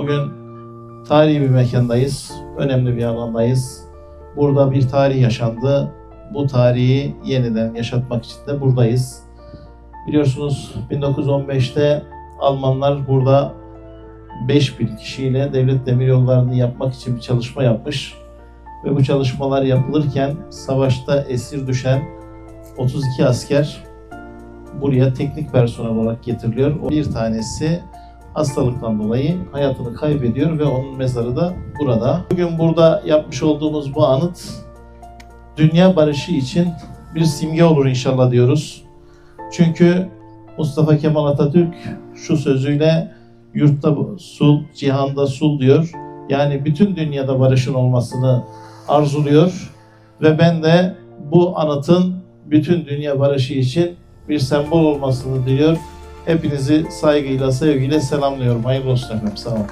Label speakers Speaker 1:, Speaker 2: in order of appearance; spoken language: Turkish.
Speaker 1: Bugün tarihi bir mekandayız, önemli bir alandayız. Burada bir tarih yaşandı. Bu tarihi yeniden yaşatmak için de buradayız. Biliyorsunuz 1915'te Almanlar burada 5000 kişiyle devlet demiryollarını yapmak için bir çalışma yapmış. Ve bu çalışmalar yapılırken savaşta esir düşen 32 asker buraya teknik personel olarak getiriliyor. Bir tanesi hastalıktan dolayı hayatını kaybediyor ve onun mezarı da burada. Bugün burada yapmış olduğumuz bu anıt dünya barışı için bir simge olur inşallah diyoruz. Çünkü Mustafa Kemal Atatürk şu sözüyle yurtta sul, cihanda sul diyor. Yani bütün dünyada barışın olmasını arzuluyor ve ben de bu anıtın bütün dünya barışı için bir sembol olmasını diliyor. Hepinizi saygıyla, sevgiyle selamlıyorum. Hayırlı olsun efendim. Sağ olun.